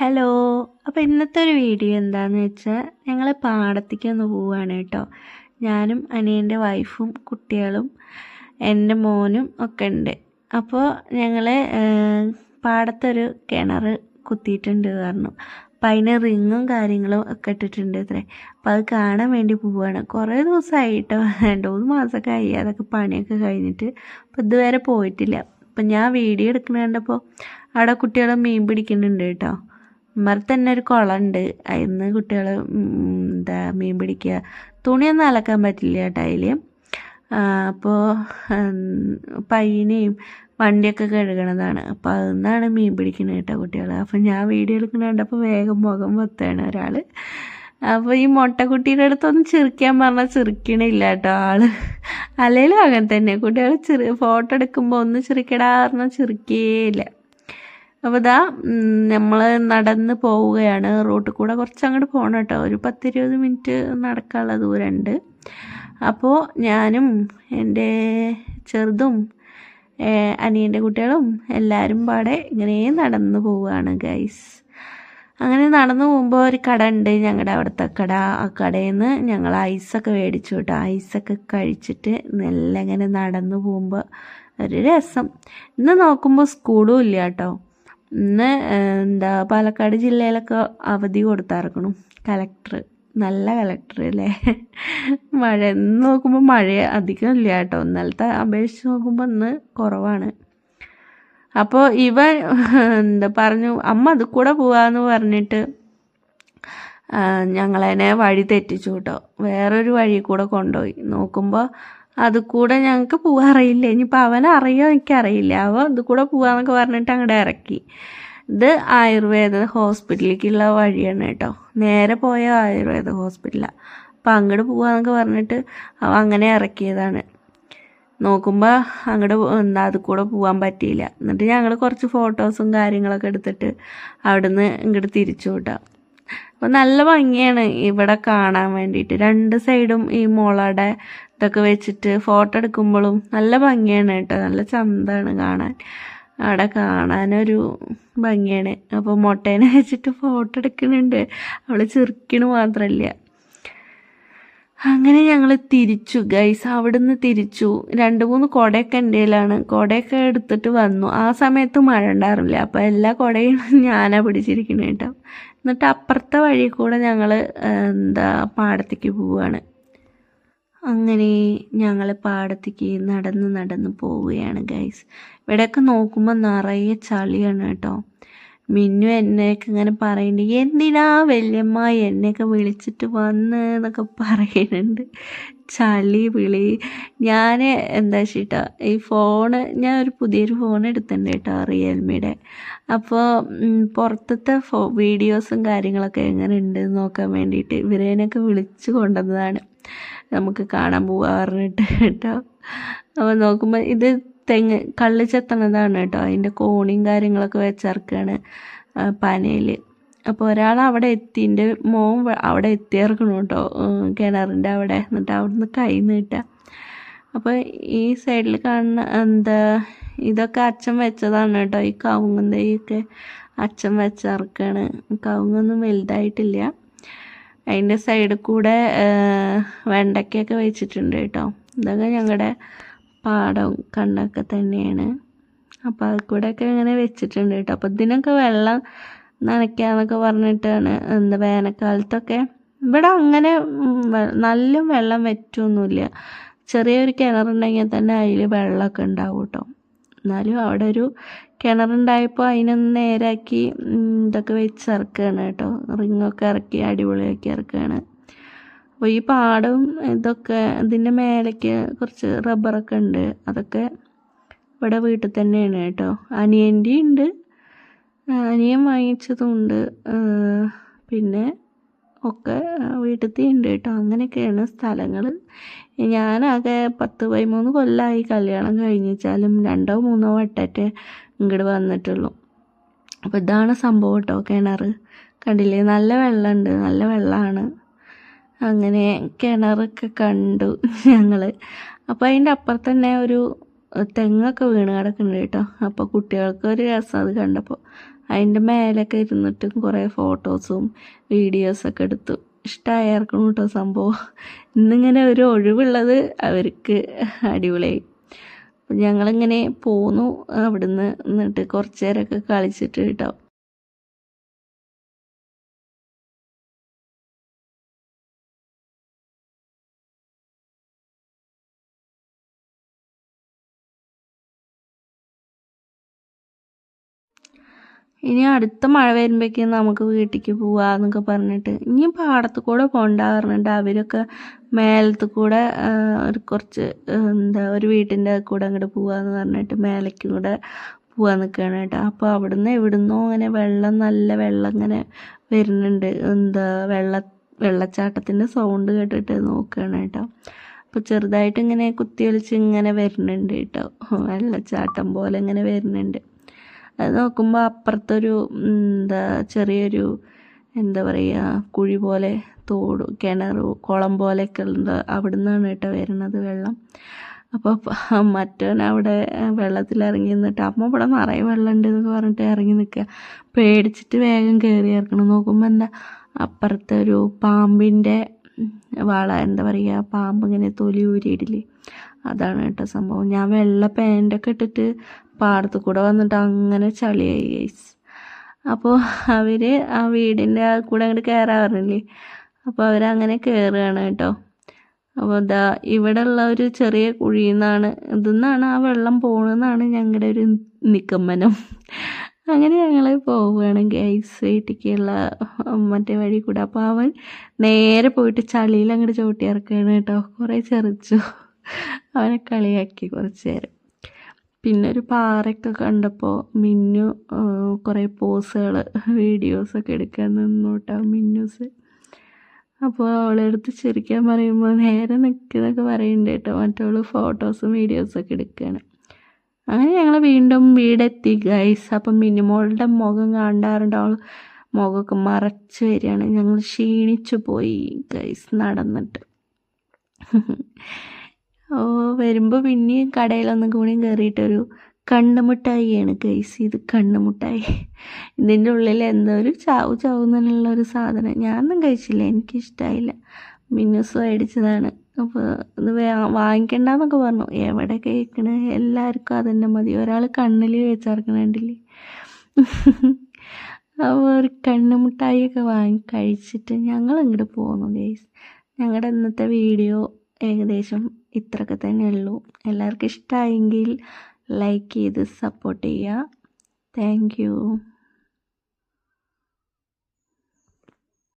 Hello അപ്പോൾ ഇന്നത്തെ ഒരു വീഡിയോ എന്താണെന്ന് വെച്ചാൽ ഞങ്ങൾ പാടത്തേക്ക് ഒന്ന് പോവുകയാണ് കേട്ടോ. ഞാനും അനിയന്റെ വൈഫും കുട്ടികളും എന്റെ മോനും ഒക്കെ ഉണ്ട്. അപ്പോൾ ഞങ്ങൾ പാടത്തൊരു കിണർ കുത്തിയിട്ടുണ്ട് പറഞ്ഞു. അപ്പം അതിന് റിങ്ങും കാര്യങ്ങളും ഒക്കെ ഇട്ടിട്ടുണ്ട് അത്രേ അപ്പോൾ അത് കാണാൻ വേണ്ടി പോവുകയാണ് കുറേ ദിവസമായിട്ടോ രണ്ട് മൂന്ന് മാസമൊക്കെ ആയി. അതൊക്കെ പണിയൊക്കെ കഴിഞ്ഞിട്ട് അപ്പോൾ ഇതുവരെ പോയിട്ടില്ല. അപ്പം ഞാൻ വീഡിയോ എടുക്കുന്ന കണ്ടപ്പോൾ അവിടെ കുട്ടികളെ മീൻ പിടിക്കുന്നുണ്ട് കേട്ടോ. മര തന്നെ ഒരു കുളമുണ്ട് അതിന്ന് കുട്ടികൾ എന്താ മീൻ പിടിക്കുക തുണിയൊന്നും അലക്കാൻ പറ്റില്ല കേട്ടോ അതിൽ അപ്പോൾ പയ്യനെയും വണ്ടിയൊക്കെ കഴുകണതാണ്. അപ്പോൾ അതിന്നാണ് മീൻ പിടിക്കുന്നത് കേട്ടോ കുട്ടികൾ അപ്പോൾ ഞാൻ വീഡിയോ എടുക്കുന്നുണ്ട് അപ്പോൾ വേഗം മുഖം വെത്താണ് ഒരാൾ അപ്പോൾ ഈ മുട്ടക്കുട്ടീന്റെ അടുത്തൊന്നും ചിരിക്കാൻ പറഞ്ഞാൽ ചിരിക്കണില്ല കേട്ടോ ആൾ. അല്ലെങ്കിലും അങ്ങനെ തന്നെ. കുട്ടികൾ ചിരി ഫോട്ടോ എടുക്കുമ്പോൾ ഒന്ന് ചിരിക്കടാ പറഞ്ഞാൽ ചിരിക്കേയില്ല. അപ്പോൾ ഇതാ നമ്മൾ നടന്ന് പോവുകയാണ്. റോട്ടിൽ കൂടെ കുറച്ച് അങ്ങോട്ട് പോകണം കേട്ടോ ഒരു പത്തിരുപത് മിനിറ്റ് നടക്കാനുള്ള ദൂരമുണ്ട് അപ്പോൾ ഞാനും എന്റെ ചെറുതും അനിയന്റെ കുട്ടികളും എല്ലാവരും പാടെ ഇങ്ങനെ നടന്നു പോവുകയാണ് ഗൈസ്. അങ്ങനെ നടന്നു പോകുമ്പോൾ ഒരു കട ഉണ്ട് ഞങ്ങളുടെ അവിടുത്തെ കട. ആ കടയിൽ നിന്ന് ഞങ്ങൾ ഐസൊക്കെ മേടിച്ചു കേട്ടോ ഐസൊക്കെ കഴിച്ചിട്ട് നല്ല ഇങ്ങനെ നടന്നു പോകുമ്പോൾ ഒരു രസം. ഇന്ന് നോക്കുമ്പോൾ സ്കൂളും ഇല്ല കേട്ടോ. ഇന്ന് എന്താ പാലക്കാട് ജില്ലയിലൊക്കെ അവധി കൊടുത്തിറക്കണം കലക്ടർ നല്ല കലക്ടർ അല്ലേ? മഴ ഇന്ന് നോക്കുമ്പോൾ മഴ അധികം ഇല്ല കേട്ടോ. ഇന്നലത്തെ അപേക്ഷിച്ച് നോക്കുമ്പോൾ ഇന്ന് കുറവാണ്. അപ്പോൾ ഇവ എന്താ പറഞ്ഞു അമ്മ അത് കൂടെ പോവാന്ന് പറഞ്ഞിട്ട് ഞങ്ങളതിനെ വഴി തെറ്റിച്ചു കേട്ടോ. വേറൊരു വഴി കൂടെ കൊണ്ടുപോയി. നോക്കുമ്പോൾ അത് കൂടെ ഞങ്ങൾക്ക് പോകാൻ അറിയില്ല ഇനിയിപ്പോൾ അവൻ അറിയോ എനിക്കറിയില്ല. അവൻ ഇത് കൂടെ പോകാമെന്നൊക്കെ പറഞ്ഞിട്ട് അങ്ങോട്ട് ഇറക്കി. ഇത് ആയുർവേദ ഹോസ്പിറ്റലിലേക്കുള്ള വഴിയാണ് കേട്ടോ. നേരെ പോയ ആയുർവേദ ഹോസ്പിറ്റലാണ് അപ്പം അങ്ങോട്ട് പോകാമെന്നൊക്കെ പറഞ്ഞിട്ട് അങ്ങനെ ഇറക്കിയതാണ്. നോക്കുമ്പോൾ അങ്ങോട്ട് എന്താ അത് കൂടെ പോകാൻ പറ്റിയില്ല. എന്നിട്ട് ഞങ്ങൾ കുറച്ച് ഫോട്ടോസും കാര്യങ്ങളൊക്കെ എടുത്തിട്ട് അവിടുന്ന് ഇങ്ങോട്ട് തിരിച്ചു വിട്ടാം അപ്പോൾ നല്ല ഭംഗിയാണ് ഇവിടെ കാണാൻ വേണ്ടിയിട്ട്. രണ്ട് സൈഡും ഈ മോളയുടെ ഇതൊക്കെ വെച്ചിട്ട് ഫോട്ടോ എടുക്കുമ്പോഴും നല്ല ഭംഗിയാണ് കേട്ടോ. നല്ല ചന്തമാണ് കാണാൻ. അവിടെ കാണാനൊരു ഭംഗിയാണ്. അപ്പോൾ മുട്ടേനെ വെച്ചിട്ട് ഫോട്ടോ എടുക്കുന്നുണ്ട്. അവൾ ചെറുക്കിന് മാത്രമല്ല അങ്ങനെ ഞങ്ങൾ തിരിച്ചു ഗൈസ് അവിടുന്ന് തിരിച്ചു. രണ്ട് മൂന്ന് കുടയൊക്കെ എന്റെ കയ്യിലാണ് കുടയൊക്കെ എടുത്തിട്ട് വന്നു. ആ സമയത്ത് മഴ ഉണ്ടായിരുന്നില്ല. അപ്പോൾ എല്ലാ കുടയും ഞാനാണ് പിടിച്ചിരിക്കുന്നത് കേട്ടോ. എന്നിട്ട് അപ്പുറത്തെ വഴി കൂടെ ഞങ്ങൾ എന്താ പാടത്തേക്ക് പോവുകയാണ് അങ്ങനെ ഞങ്ങൾ പാടത്തേക്ക് നടന്ന് നടന്ന് പോവുകയാണ് ഗൈസ് ഇവിടെയൊക്കെ നോക്കുമ്പോൾ നിറയെ ചളിയാണ് കേട്ടോ. മിന്നു എന്നെയൊക്കെ ഇങ്ങനെ പറയുന്നുണ്ട് എന്തിനാ വല്യമ്മ എന്നെയൊക്കെ വിളിച്ചിട്ട് വന്ന് എന്നൊക്കെ പറയുന്നുണ്ട് ചളി വിളി. ഞാൻ എന്താ വെച്ചിട്ടാ ഈ ഫോണ് ഞാൻ ഒരു പുതിയൊരു ഫോൺ എടുത്തിട്ടുണ്ട് കേട്ടോ റിയൽമിയുടെ. അപ്പോൾ പുറത്തത്തെ ഫോ വീഡിയോസും കാര്യങ്ങളൊക്കെ എങ്ങനെ ഉണ്ട് നോക്കാൻ വേണ്ടിയിട്ട് ഇവരേനൊക്കെ വിളിച്ചു കൊണ്ടുവന്നതാണ്. നമുക്ക് കാണാൻ പോവാ പറഞ്ഞിട്ട് കേട്ടോ. അപ്പോൾ നോക്കുമ്പോൾ ഇത് തെങ്ങ് കള്ള് ചെത്തണതാണ് കേട്ടോ. അതിന്റെ കോണിയും കാര്യങ്ങളൊക്കെ വെച്ചിറക്കുകയാണ് പനയിൽ അപ്പോൾ ഒരാൾ അവിടെ എത്തി എന്റെ മോൻ അവിടെ എത്തിയിറക്കണം കേട്ടോ കിണറിന്റെ അവിടെ. എന്നിട്ട് അവിടുന്ന് കൈ നീട്ടുക അപ്പോൾ ഈ സൈഡിൽ കാണുന്ന എന്താ ഇതൊക്കെ അച്ഛൻ വെച്ചതാണ് കേട്ടോ. ഈ കവുങ്ങും തൈയൊക്കെ അച്ഛൻ വെച്ചിറക്കാണ്. കവുങ്ങൊന്നും വലുതായിട്ടില്ല. അതിന്റെ സൈഡിൽ കൂടെ വെണ്ടയ്ക്കൊക്കെ വെച്ചിട്ടുണ്ട് കേട്ടോ. ഇതൊക്കെ ഞങ്ങളുടെ പാടം കണ്ടൊക്കെ തന്നെയാണ്. അപ്പോൾ അത് കൂടെയൊക്കെ ഇങ്ങനെ വെച്ചിട്ടുണ്ട് കേട്ടോ. അപ്പോൾ ഇതിനൊക്കെ വെള്ളം നനയ്ക്കാന്നൊക്കെ പറഞ്ഞിട്ടാണ് എന്താ വേനൽക്കാലത്തൊക്കെ. ഇവിടെ അങ്ങനെ നല്ല വെള്ളം വറ്റൊന്നുമില്ല. ചെറിയൊരു കിണറുണ്ടെങ്കിൽ തന്നെ അതിൽ വെള്ളമൊക്കെ ഉണ്ടാവും കേട്ടോ. എന്നാലും അവിടെ ഒരു കിണറുണ്ടായപ്പോൾ അതിനൊന്ന് നേരാക്കി ഇതൊക്കെ വെച്ച് ഇറക്കുകയാണ് കേട്ടോ. റിങ്ങൊക്കെ ഇറക്കി അടിപൊളിയാക്കി ഇറക്കുകയാണ്. അപ്പോൾ ഈ പാടവും ഇതൊക്കെ ഇതിന്റെ മേലേക്ക് കുറച്ച് റബ്ബറൊക്കെ ഉണ്ട്. അതൊക്കെ ഇവിടെ വീട്ടിൽ തന്നെയാണ് കേട്ടോ. അനിയന്റെ ഉണ്ട്. അനിയൻ വാങ്ങിച്ചതുണ്ട്. പിന്നെ ഒക്കെ വീട്ടിൽ ഉണ്ട് കേട്ടോ. അങ്ങനെയൊക്കെയാണ് സ്ഥലങ്ങൾ. ഞാനാകെ പത്ത് പതിമൂന്ന് കൊല്ലമായി കല്യാണം കഴിഞ്ഞാലും രണ്ടോ മൂന്നോ വട്ടമൊക്കെ ഇങ്ങോട്ട് വന്നിട്ടുള്ളൂ. അപ്പോൾ ഇതാണ് സംഭവം കേട്ടോ കിണർ കണ്ടില്ലേ? നല്ല വെള്ളമുണ്ട്. നല്ല വെള്ളമാണ്. അങ്ങനെ കിണറൊക്കെ കണ്ടു ഞങ്ങൾ അപ്പോൾ അതിന്റെ അപ്പുറത്ത് തന്നെ ഒരു തെങ്ങൊക്കെ വീണ് കിടക്കുന്നുണ്ട് കേട്ടോ. അപ്പോൾ കുട്ടികൾക്ക് ഒരു രസം അത് കണ്ടപ്പോൾ അതിന്റെ മേലൊക്കെ ഇരുന്നിട്ടും കുറേ ഫോട്ടോസും വീഡിയോസൊക്കെ എടുത്തു. ഇഷ്ടമായിരിക്കണം കേട്ടോ സംഭവം. ഇന്നിങ്ങനെ ഒരു ഒഴിവുള്ളത് അവർക്ക് അടിപൊളിയായി. അപ്പം ഞങ്ങളിങ്ങനെ പോന്നു. അവിടുന്ന് എന്നിട്ട് കുറച്ച് നേരമൊക്കെ കളിച്ചിട്ട് കേട്ടോ. ഇനി അടുത്ത മഴ വരുമ്പോഴേക്കും നമുക്ക് വീട്ടിലേക്ക് പോവാന്നൊക്കെ പറഞ്ഞിട്ട് ഇനി പാടത്ത് കൂടെ പോകണ്ട പറഞ്ഞിട്ട് അവരൊക്കെ മേലത്ത് കൂടെ ഒരു കുറച്ച് എന്താ ഒരു വീട്ടിന്റെ കൂടെ അങ്ങോട്ട് പോവാന്ന് പറഞ്ഞിട്ട് മേലേക്ക് കൂടെ പോവാൻ നിൽക്കുകയാണ് കേട്ടോ. അപ്പോൾ അവിടുന്ന് എവിടുന്നോ അങ്ങനെ വെള്ളം നല്ല വെള്ളം ഇങ്ങനെ വരുന്നുണ്ട്. എന്താ വെള്ള വെള്ളച്ചാട്ടത്തിന്റെ സൗണ്ട് കേട്ടിട്ട് നോക്കുകയാണ് കേട്ടോ. അപ്പോൾ ചെറുതായിട്ട് ഇങ്ങനെ കുത്തിയൊലിച്ച് ഇങ്ങനെ വരുന്നുണ്ട് കേട്ടോ. വെള്ളച്ചാട്ടം പോലെ ഇങ്ങനെ വരുന്നുണ്ട്. നോക്കുമ്പോൾ അപ്പുറത്തൊരു എന്താ ചെറിയൊരു എന്താ പറയുക കുഴി പോലെ തോട് കിണർ കുളം പോലെയൊക്കെ ഉണ്ട് അവിടെ നിന്നാണ് കേട്ടോ വരുന്നത് വെള്ളം. അപ്പോൾ മറ്റവൻ അവിടെ വെള്ളത്തിൽ ഇറങ്ങി നിന്നിട്ട് അമ്മ ഇവിടെ നിറയെ വെള്ളം ഉണ്ട് എന്നൊക്കെ പറഞ്ഞിട്ട് ഇറങ്ങി നിൽക്കുക പേടിച്ചിട്ട് വേഗം കയറി ഇറക്കണം നോക്കുമ്പോൾ എന്താ അപ്പുറത്തെ ഒരു പാമ്പിന്റെ വള എന്താ പറയുക പാമ്പ് ഇങ്ങനെ തൊലി ഊരിയിടില്ലേ? അതാണ് കേട്ടോ സംഭവം. ഞാൻ വെള്ള പാന്റൊക്കെ ഇട്ടിട്ട് പാടത്ത് കൂടെ വന്നിട്ട് അങ്ങനെ ചളിയായി ഗൈസ് അപ്പോൾ അവർ ആ വീടിന്റെ ആ കൂടെ അങ്ങോട്ട് കയറാൻ പറഞ്ഞില്ലേ അപ്പോൾ അവരങ്ങനെ കയറുകയാണ് കേട്ടോ. അപ്പോൾ ഇതാ ഇവിടെ ഉള്ള ഒരു ചെറിയ കുഴിയിൽ നിന്നാണ് ഇതിന്നാണ് ആ വെള്ളം പോകണമെന്നാണ് ഞങ്ങളുടെ ഒരു നിഗമനം. അങ്ങനെ ഞങ്ങൾ പോവുകയാണ് ഗൈസ് വീട്ടിലേക്കുള്ള മറ്റേ വഴി കൂടെ. അപ്പോൾ അവൻ നേരെ പോയിട്ട് ചളിയിൽ അങ്ങോട്ട് ചവിട്ടി ഇറക്കുകയാണ് കേട്ടോ. കുറേ ചെറിച്ചു. അവനെ കളിയാക്കി കുറച്ച് നേരം. പിന്നെ ഒരു പാറയൊക്കെ കണ്ടപ്പോൾ മിന്നു കുറേ പോസുകൾ വീഡിയോസൊക്കെ എടുക്കാൻ നിന്നു കേട്ടോ മിന്നൂസ്. അപ്പോൾ അവളെടുത്ത് ചിരിക്കാൻ പറയുമ്പോൾ നേരെ നിൽക്കുന്നൊക്കെ പറയുന്നുണ്ട് കേട്ടോ. മറ്റവൾ ഫോട്ടോസും വീഡിയോസൊക്കെ എടുക്കുകയാണ്. അങ്ങനെ ഞങ്ങൾ വീണ്ടും വീടെത്തി ഗൈസ് അപ്പം മിനിമോളുടെ മുഖം കണ്ടാറുണ്ട് അവൾ മുഖമൊക്കെ മറച്ച് വരികയാണ്. ഞങ്ങൾ ക്ഷീണിച്ചു പോയി ഗൈസ് നടന്നിട്ട്. ഓ വരുമ്പോൾ പിന്നെയും കടയിലൊന്നും കൂടി കയറിയിട്ടൊരു കണ്ണുമുട്ടായിയാണ് ഗൈസ് ഇത് കണ്ണുമുട്ടായി. ഇതിന്റെ ഉള്ളിൽ എന്തോ ഒരു ചാവ് ചാവുന്നതിനുള്ള ഒരു സാധനം. ഞാനൊന്നും കഴിച്ചില്ല. എനിക്കിഷ്ടമായില്ല മിന്നുസ് മേടിച്ചതാണ് അപ്പോൾ ഇത് വാങ്ങിക്കണ്ട വാങ്ങിക്കണ്ടെന്നൊക്കെ പറഞ്ഞു. എവിടെ കേൾക്കണ് എല്ലാവർക്കും അതന്നെ മതി. ഒരാൾ കണ്ണിൽ വെച്ചിറക്കണുണ്ടില്ലേ? അപ്പോൾ ഒരു കണ്ണുമുട്ടായിയൊക്കെ വാങ്ങി കഴിച്ചിട്ട് ഞങ്ങൾ അങ്ങോട്ട് പോകുന്നു ഗേസ് ഞങ്ങളുടെ ഇന്നത്തെ വീഡിയോ ഏകദേശം ഇത്രയൊക്കെ തന്നെ ഉള്ളൂ എല്ലാവർക്കും ഇഷ്ടമായെങ്കിൽ ലൈക്ക് ചെയ്ത് സപ്പോർട്ട് ചെയ്യുക താങ്ക്